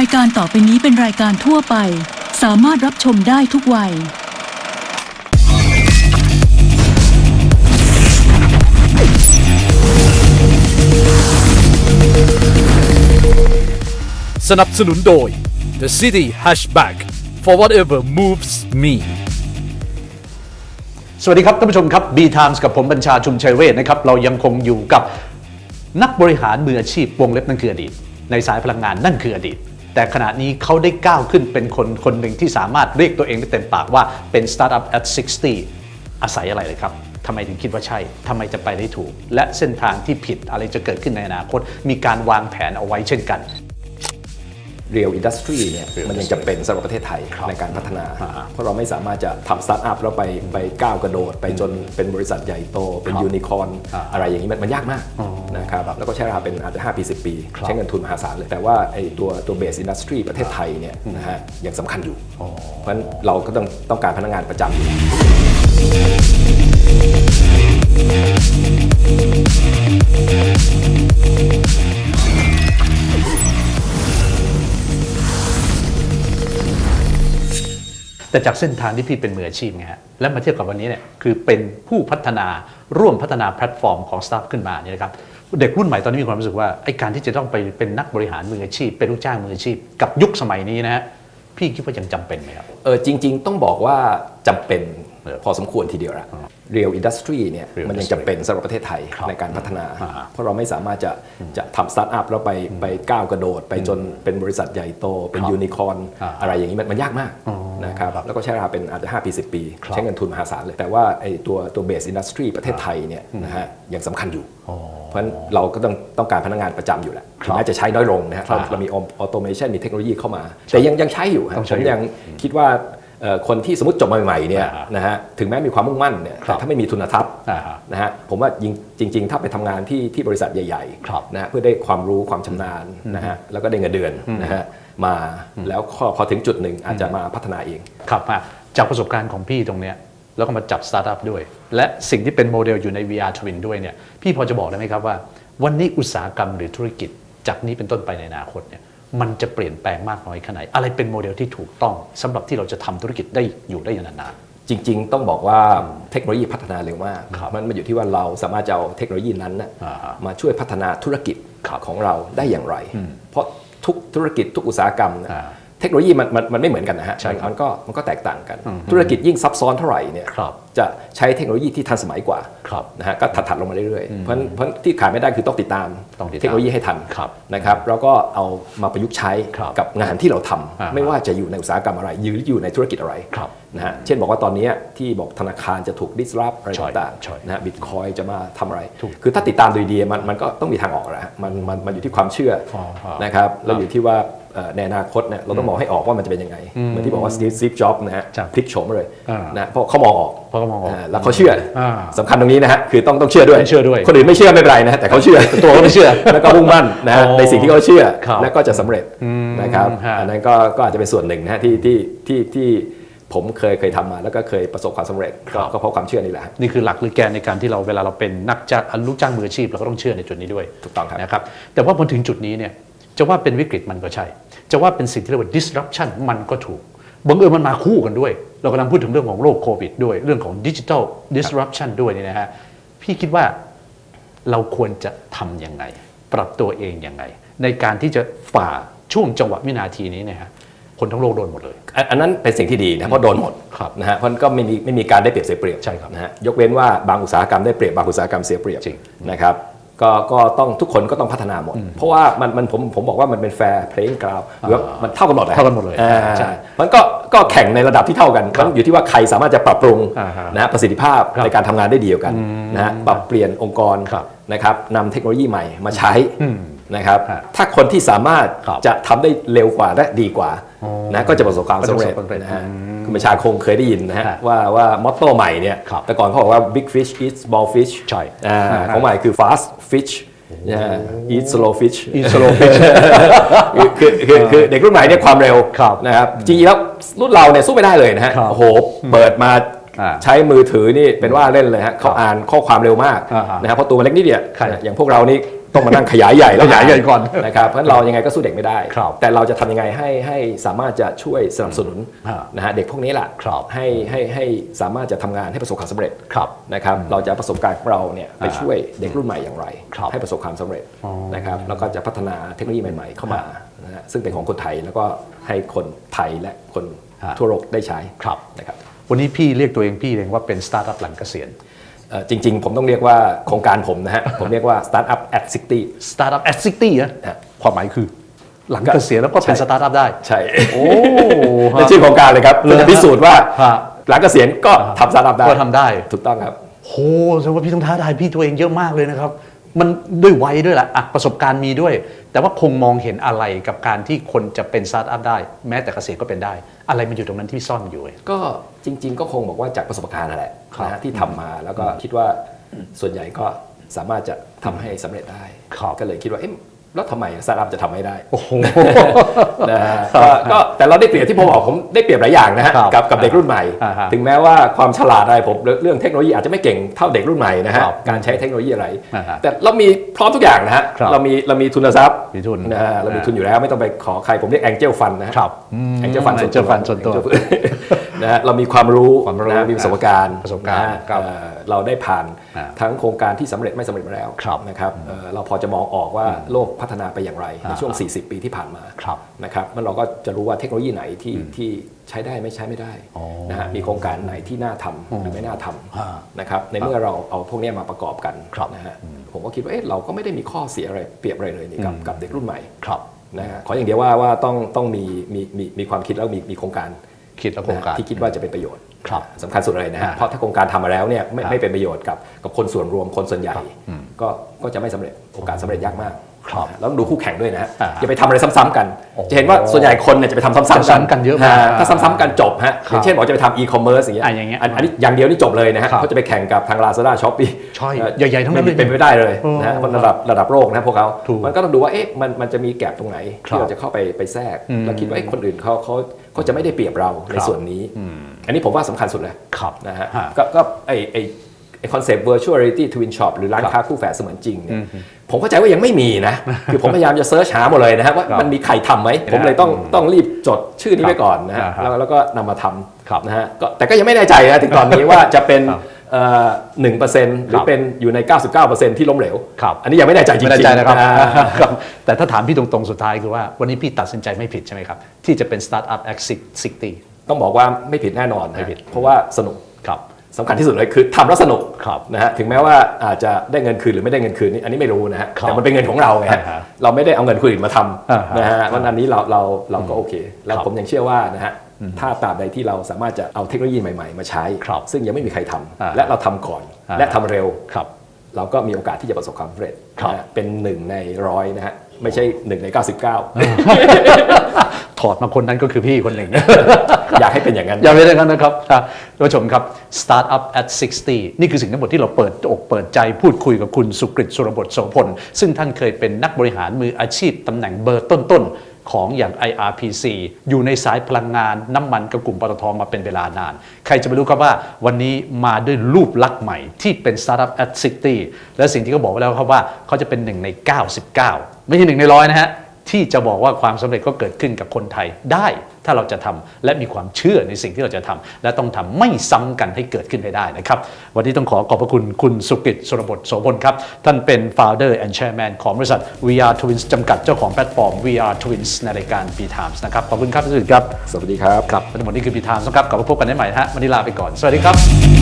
ายการต่อไปนี้เป็นรายการทั่วไป สามารถรับชมได้ทุกวัย สนับสนุนโดย The City Hatchback for whatever moves me สวัสดีครับท่านผู้ชมครับ B Times กับผมบัญชาชุมชัยเวทนะครับ เรายังคงอยู่กับนักบริหารมืออาชีพวงเล็บนั่นคืออดีต ในสายพลังงานนั่นคืออดีต แต่ขณะนี้เขาได้ก้าวขึ้นเป็นคนคนหนึ่งที่สามารถเรียกตัวเองได้เต็มปากว่าเป็น Startup at 60 อาศัยอะไรเลยครับทำไมถึงคิดว่าใช่ ทำไมจะไปได้ถูก และเส้นทางที่ผิดอะไรจะเกิดขึ้นในอนาคต มีการวางแผนเอาไว้เช่นกัน เรียลอินดัสทรีเนี่ย Real มันยัง industry จำเป็นสำหรับประเทศไทยครับในการพัฒนา อ่าเพราะเราไม่สามารถจะทำสตาร์ทอัพแล้วไปไปก้าวกระโดด ไปจนเป็นบริษัทใหญ่โต เป็นครับยูนิคอร์นอ่าอะไรอย่างนี้มันมันยากมากอ๋อนะครับแล้วก็ใช้เวลาเป็นอาจจะ 5 ปี 10 ปี ครับ ใช้เงินทุนมหาศาลเลย แต่ว่าไอ้ตัวตัวเบสอินดัสทรีประเทศไทยเนี่ยนะฮะยังสำคัญอยู่อ๋อเพราะฉะนั้นเราก็ต้องต้องการพนักงานประจำอยู่ แต่จากเส้นทางที่พี่เป็นมืออาชีพไงฮะและมาเทียบกับวันนี้เนี่ยคือเป็นผู้พัฒนาร่วมพัฒนาแพลตฟอร์มของสตาฟขึ้นมาเนี่ยนะครับเด็กรุ่นใหม่ตอนนี้มีความรู้สึกว่าไอ้การที่จะต้องไปเป็นนักบริหารมืออาชีพ เป็นลูกจ้างมืออาชีพ กับยุคสมัยนี้นะฮะพี่คิดว่ายังจำเป็นไหมครับเออจริง ๆ ต้องบอกว่าจำเป็น พอสมควรทีเดียวละเรียลอินดัสทรีเนี่ย Real มันยัง industry จำเป็นสำหรับประเทศไทยครับในการพัฒนาอ่าเพราะเราไม่สามารถจะจะทำสตาร์ทอัพแล้วไปไปก้าวกระโดด ไปจนเป็นบริษัทใหญ่โต เป็นครับยูนิคอร์นอ่าอะไรอย่างนี้มันมันยากมากอ๋อนะครับแล้วก็ใช้เวลาเป็นอาจจะ 5 ปี 10 ปีครับใช้เงินทุนมหาศาลเลย แต่ว่าไอ้ตัวตัวเบสอินดัสทรีประเทศไทยเนี่ยนะฮะยังสำคัญอยู่อ๋อเพราะฉะนั้นเราก็ต้องต้องการพนักงานประจำอยู่แหละครับถึงแม้จะใช้น้อยลงนะฮะครับเราเรามีออโตเมชันมีเทคโนโลยีเข้ามา แต่ยังยังใช้อยู่ฮะต้องผใช้มอยู่ยังคิดว่าเอ่อ คนที่สมมติจบมาใหม่ๆเนี่ยอ่านะฮะถึงแม้มีความมุ่งมั่นเนี่ยครับแต่ถ้าไม่มีทุนทรัพย์อ่าฮะนะฮะผมว่าจริงจริงๆถ้าไปทำงานที่ที่บริษัทใหญ่ครับๆนะฮะเพื่อได้ความรู้ความชำนาญนะฮะแล้วก็ได้เงินเดือนนะฮะมาแล้วพอพอถึงจุดหนึ่งอาจจะมาพัฒนาเองครับอะจากประสบการณ์ของพี่ตรงเนี้ยแล้วก็มาจับสตาร์ทอัพด้วย และสิ่งที่เป็นโมเดลอยู่ใน VR Twin ด้วยเนี่ยพี่พอจะบอกได้ไหมครับว่า วันนี้อุตสาหกรรมหรือธุรกิจจากนี้เป็นต้นไปในอนาคตเนี่ย มันจะเปลี่ยนแปลงมากน้อยแค่ไหนอะไรเป็นโมเดลที่ถูกต้องสำหรับที่เราจะทำธุรกิจได้อยู่ได้อย่างนานจริง ๆ ต้องบอกว่าเทคโนโลยีพัฒนาเร็วมากครับมันมาอยู่ที่ว่าเราสามารถจะเอาเทคโนโลยีนั้นน่ะอ่าฮะมาช่วยพัฒนาธุรกิจครับของเราได้อย่างไร เพราะทุกธุรกิจทุกอุตสาหกรรม เนี่ยอ่าเทคโนโลยีมันมันมันไม่เหมือนกันนะฮะใช่ครับมันก็มันก็แตกต่างกัน ธุรกิจยิ่งซับซ้อนเท่าไหร่เนี่ยครับจะใช้เทคโนโลยีที่ทันสมัยกว่าครับนะฮะก็ถัดๆลงมาเรื่อยๆเพราะฉะนั้นเพราะฉะนั้นที่ขาดไม่ได้คือต้องติดตามต้องติดตามเทคโนโลยีให้ทันครับนะครับแล้วก็เอามาประยุกต์ใช้ครับกับงานที่เราทำอ่าไม่ว่าจะอยู่ในอุตสาหกรรมอะไรหรืออยู่ในธุรกิจอะไรครับนะฮะเช่นบอกว่าตอนนี้ที่บอกธนาคารจะถูก disrupt อะไรใช่ต่างใช่ๆนะฮะบิตคอยจะมาทำอะไรถูกคือถ้าติดตามดูดีๆมันมันก็ต้องมีทางออกแหละฮะมันมันมันอยู่ที่ความเชื่อออนะครับแล้วอยู่ที่ว่าเอ่อ ในอนาคตเนี่ยเราต้องมองให้ออกว่ามันจะเป็นยังไง เหมือนที่บอกว่า Steve Steve Jobs นะฮะครับพลิกโฉมเลยอ่านะเพราะเขามองออกเพราะเขามองออกาแล้วเขาเชื่ออาสำคัญตรงนี้นะฮะคือต้องต้องเชื่อด้วยต้องเชื่อด้วย คนอื่นไม่เชื่อไม่เป็นไรนะฮะแต่เขาเชื่อตัวเขาไม่เชื่อ แล้วก็มุ่งมั่นนะฮะอ๋อในสิ่งที่เขาเชื่อครับแล้วก็จะสำเร็จนะครับฮะอันนั้นก็ก็อาจจะเป็นส่วนหนึ่งนะฮะที่ที่ที่ที่ผมเคยเคยทำมาแล้วก็เคยประสบความสำเร็จก็ก็เพราะความเชื่อนี่แหละฮะนี่คือหลักหรือแกนในการที่เราเวลาเราเป็นนักจ้างลูกจ้างมืออาชีพเราก็ต้องเชื่อในจุดนี้ด้วยถูกต้องครับนะครับแต่ว่าพอถึงจุดนี้เนี่ย จะว่าเป็นวิกฤตมันก็ใช่ จะว่าเป็นสิ่งที่เรียกว่า disruption มันก็ถูกบังเอิญมันมาคู่กันด้วย เรากำลังพูดถึงเรื่องของโรคโควิดด้วย เรื่องของดิจิทัล disruption ด้วยเนี่ยนะฮะ พี่คิดว่าเราควรจะทำยังไง ปรับตัวเองยังไง ในการที่จะฝ่าช่วงจังหวะวินาทีนี้เนี่ยฮะคนทั้งโลกโดนหมดเลยอันอันนั้นเป็นสิ่งที่ดีนะเพราะโดนหมดครับนะฮะเพราะก็ไม่มีไม่มีการได้เปรียบเสียเปรียบใช่ครับนะฮะยกเว้นว่าบางอุตสาหกรรมได้เปรียบบางอุตสาหกรรมเสียเปรียบจริงนะครับ ก็ก็ต้องทุกคนก็ต้องพัฒนาหมด เพราะว่ามันมันผมผมบอกว่ามันเป็นแฟร์เพลย์กราวหรือว่ามันเท่ากันหมดแหละเท่ากันหมดเลยอ่าใช่มันก็ก็แข่งในระดับที่เท่ากันมันอยู่ที่ว่าใครสามารถจะปรับปรุงอ่าฮะนะฮะประสิทธิภาพครับในการทำงานได้ดีกว่ากันนะฮะปรับเปลี่ยนองค์กรครับนะครับนำเทคโนโลยีใหม่มาใช้อืมนะครับฮะถ้าคนที่สามารถครับจะทำได้เร็วกว่าและดีกว่าอ๋อนะก็จะประสบความสำเร็จประสบความสำเร็จนะฮะ คุณประชาคงเคยได้ยินนะฮะฮะว่าว่ามอตโต้ใหม่เนี่ยครับแต่ก่อนเขาบอกว่า big fish eat small fish ใช่อ่าฮะของใหม่คือ fast fish นะฮะ eat slow fish Eat slow fish คือคือคือคือเด็กรุ่นใหม่เนี่ยความเร็วครับนะครับจริงๆแล้วรุ่นเราเนี่ยสู้ไม่ได้เลยนะฮะครับโอ้โหเปิดมาอ่าใช้มือถือนี่เป็นว่าเล่นเลยฮะเขาอ่านข้อความเร็วมากอ่าฮะนะครับเพราะตัวมันเล็กนิดเดียวครับอย่างพวกเรานี่โตต้องมานั่งขยายใหญ่แล้วขยายใหญ่ก่อนนะครับเพราะฉะนั้นเรายังไงก็สู้เด็กไม่ได้ครับแต่เราจะทำยังไงให้ให้สามารถจะช่วยสนับสนุนฮะนะฮะเด็กพวกนี้แหละครับให้ให้ให้สามารถจะทำงานให้ประสบความสำเร็จครับนะครับเราจะเอาประสบการณ์ของเราเนี่ยไปอ่าช่วยเด็กรุ่นใหม่อย่างไรครับให้ประสบความสำเร็จอ๋อนะครับแล้วก็จะพัฒนาเทคโนโลยีใหม่ ๆ เข้ามานะฮะซึ่งเป็นของคนไทยแล้วก็ให้คนไทยและคนฮะทั่วโลกได้ใช้ครับนะครับวันนี้พี่เรียกตัวเองพี่เองว่าเป็นสตาร์ทอัพหลังเกษียณเอ่อ จริง ๆ ผมต้องเรียกว่าโครงการผมนะฮะ ผมเรียกว่า Startup at 60สตาร์ทอัพแอดซิตี้นะฮะความหมายคือ หลังเกษียณแล้วก็เป็นใช่สตาร์ทอัพได้ ใช่ โอ้เป็นชื่อโครงการเลยครับเลยฮะจะพิสูจน์ว่าฮะหลังเกษียณก็ทำสตาร์ทอัพได้ก็ทำได้ ถูกต้องครับโหแสดงว่าพี่ต้องท้าทายพี่ตัวเองเยอะมากเลยนะครับ มันด้วยวัยด้วยแหละอะประสบการณ์มีด้วย แต่ว่าคงมองเห็นอะไรกับการที่คนจะเป็นสตาร์ทอัพได้ แม้แต่เกษียณก็เป็นได้ อะไรมันอยู่ตรงนั้นที่ซ่อนอยู่เว้ย ก็จริง ๆ ก็คงบอกว่าจากประสบการณ์นั่นแหละครับนะฮะที่ทำมาแล้วก็คิดว่าส่วนใหญ่ก็สามารถจะทำให้สำเร็จได้ ครับ ก็เลยคิดว่าเอ๊ะ แล้วทำไมสตาร์ทอัพจะทำไม่ได้โอ้โห นะฮะก็ก็แต่เราได้เปรียบที่ผมบอกผมได้เปรียบหลายอย่างนะฮะครับกับกับเด็กรุ่นใหม่ อ่าฮะถึงแม้ว่าความฉลาดอะไรผมเรื่องเรื่องเทคโนโลยีอาจจะไม่เก่งเท่าเด็กรุ่นใหม่นะฮะครับการใช้เทคโนโลยีอะไร อ่าฮะแต่เรามีพร้อมทุกอย่างนะฮะครับเรามีเรามีทุนทรัพย์มีทุนนะฮะเรามีอ่าทุนอยู่แล้วไม่ต้องไปขอใครผมเรียกแองเจิลฟันนะฮะครับอืมแองเจิลฟันส่วนตัว Angel Fund ส่วนตัว นะฮะเรามีความรู้ความรู้นะฮะมีประสบการณ์ประสบการณ์นะฮะครับเอ่อเราได้ผ่านอ่าทั้งโครงการที่สำเร็จไม่สำเร็จมาแล้วครับนะครับเอ่อเราพอจะมองออกว่าโลกพัฒนาไปอย่างไร ในช่วง 40 ปีที่ผ่านมาครับนะครับมันเราก็จะรู้ว่าเทคโนโลยีไหนที่ที่ใช้ได้ไม่ใช้ไม่ได้อ๋อนะฮะมีโครงการไหนที่น่าทำหรือไม่น่าทอ่าำนะครับในเมื่อเราเอาพวกเนี้ยมาประกอบกันครับนะฮะผมก็คิดว่าเอ๊ะเราก็ไม่ได้มีข้อเสียอะไรเปรียบอะไรเลยนี่กับกับเด็กรุ่นใหม่ครับนะฮะขออย่างเดียวว่าว่าต้องต้องมีมีมีมีความคิดแล้วมีมีโครงการคิดแล้วโครงการนะฮะที่คิดว่าจะเป็นประโยชน์ครับสำคัญสุดเลยนะฮะอ่าเพราะถ้าโครงการทำมาแล้วเนี่ยไม่ครับไม่เป็นประโยชน์กับกับคนส่วนรวมคนส่วนใหญ่ครับอืมก็ก็จะไม่สำเร็จโอกาสสำเร็จยากมากครับนะฮะ แล้วต้องดูคู่แข่งด้วยนะฮะอ่าอย่าไปทำอะไรซ้ำๆกันโอ้จะเห็นว่าส่วนใหญ่คนเนี่ยจะไปทำซ้ำๆกันจะซ้ำกันเยอะมากฮถ้าซ้ำๆกันจบฮะครับอย่างเช่นบอกจะไปทำอีคอมเมิร์ซอย่างเงี้ยอะอย่างเงี้ยนอันนี้อย่างเดียวนี่จบเลยนะฮะครับเขาจะไปแข่งกับทาง Lazada Shopee ใช่ใหญ่ๆทั้งนั้นไม่มีเลยเป็นไปไม่ได้เลยเออนะฮะมันระดับระดับโลกนะพวกเขาถูกมันก็ต้องดูว่าเอ๊ะมันมันจะมีแกลบตรงไหนครับที่เราจะเข้าไปไปแทรกอืมแล้วคิดว่าเอ๊ะคนอื่นเขาเขาเขาจะไม่ได้เปรียบเราในครับส่วนนี้อืมอันนี้ผมว่าสำคัญสุดเลยครับนะฮะฮะก็ก็ไอไอไอ คอนเซปต์ virtual reality twin shop หรือร้านค้าคู่แฝดเสมือนจริงเนี่ยผมเข้าใจว่ายังไม่มีนะ คือผมพยายามจะเซิร์ชหาหมดเลยนะฮะว่าครับมันมีใครทำไหมนะผมเลยต้องต้องรีบจดชื่อนี้ไว้ก่อนนะฮะอ่าฮะแล้วแล้วก็นำมาทครับำนะฮะก็แต่ก็ยังไม่แน่ใจนะถึงตอนนี้ว่าจะเป็นครับหนึ่งเปอร์เซ็นต์หรืคอรับเป็นอยู่ใน 99%ที่ล้มเหลวครับอันนี้ยังไม่แน่ใจจริงๆไม่แน่ใจนะครับอ่าครับ แต่ถ้าถามพี่ตรงๆ สุดท้ายคือว่าวันนี้พี่ตัดสินใจไม่ผิดใช่ไหมครับ ที่จะเป็นสตาร์ทอัพแอคซิตี้ต้องบอกว่าไม่ผิดแน่นอนนะไม่ผิดเพราะว่าสนุกครับ สำคัญที่สุดเลยคือทำแล้วสนุกครับนะฮะถึงแม้ว่าอาจจะได้เงินคืนหรือไม่ได้เงินคืนนี่อันนี้ไม่รู้นะฮะครับแต่มันเป็นเงินของเราไงฮะอ่าฮะเราไม่ได้เอาเงินคนอื่นมาทอ่าฮะำนะฮะวันอันนี้เราเราเราก็โอเค แล้วครับผมยังเชื่อว่านะฮะถ้าตราบใดที่เราสามารถจะเอาเทคโนโลยีใหม่ๆ มาใช้ครับซึ่งยังไม่มีใครทำอ่าและเราทำก่อนอ่าและทำเร็วครับเราก็มีโอกาสที่จะประสบความสำเร็จครับนะฮะเป็นหนึ่งในร้อยนะฮะ ไม่ใช่หนึ่งใน 99 ถอดมาคนนั้นก็คือพี่คนหนึ่ง อยากให้เป็นอย่างนั้น อย่าไปได้กันนะครับอะท่านผู้ชมครับ Startup at 60 นี่คือสิ่งทั้งหมดที่เราเปิดอกเปิดใจพูดคุยกับคุณสุกฤตสุรบทโสพล ซึ่งท่านเคยเป็นนักบริหารมืออาชีพตำแหน่งเบอร์ต้นๆ ของอย่าง IRPC อยู่ในสายพลังงานน้ำมันกับกลุ่มปตทมาเป็นเวลานาน ใครจะไปรู้ครับว่าวันนี้มาด้วยรูปลักษณ์ใหม่ที่เป็น Startup at 60และสิ่งที่เขาบอกไว้แล้วครับว่าเขาจะเป็นหนึ่งใน 99 ไม่ใช่หนึ่งในร้อยนะฮะ ที่จะบอกว่าความสำเร็จก็เกิดขึ้นกับคนไทยได้ ถ้าเราจะทำและมีความเชื่อในสิ่งที่เราจะทำและต้องทำไม่ซ้ำกันให้เกิดขึ้นให้ได้นะครับ วันนี้ต้องขอขอบพระคุณคุณสุกิจสุรบทโสพลครับ ท่านเป็น founder and chairman ของบริษัท VR Twins จำกัดเจ้าของแพลตฟอร์ม VR Twins ในรายการ B Times นะครับขอบคุณครับพี่สุกิจครับสวัสดีครับครับทั้งหมดนี้คือ B Times นะครับกลับมาพบกันได้ใหม่นะฮะวันนี้ลาไปก่อนสวัสดีครับ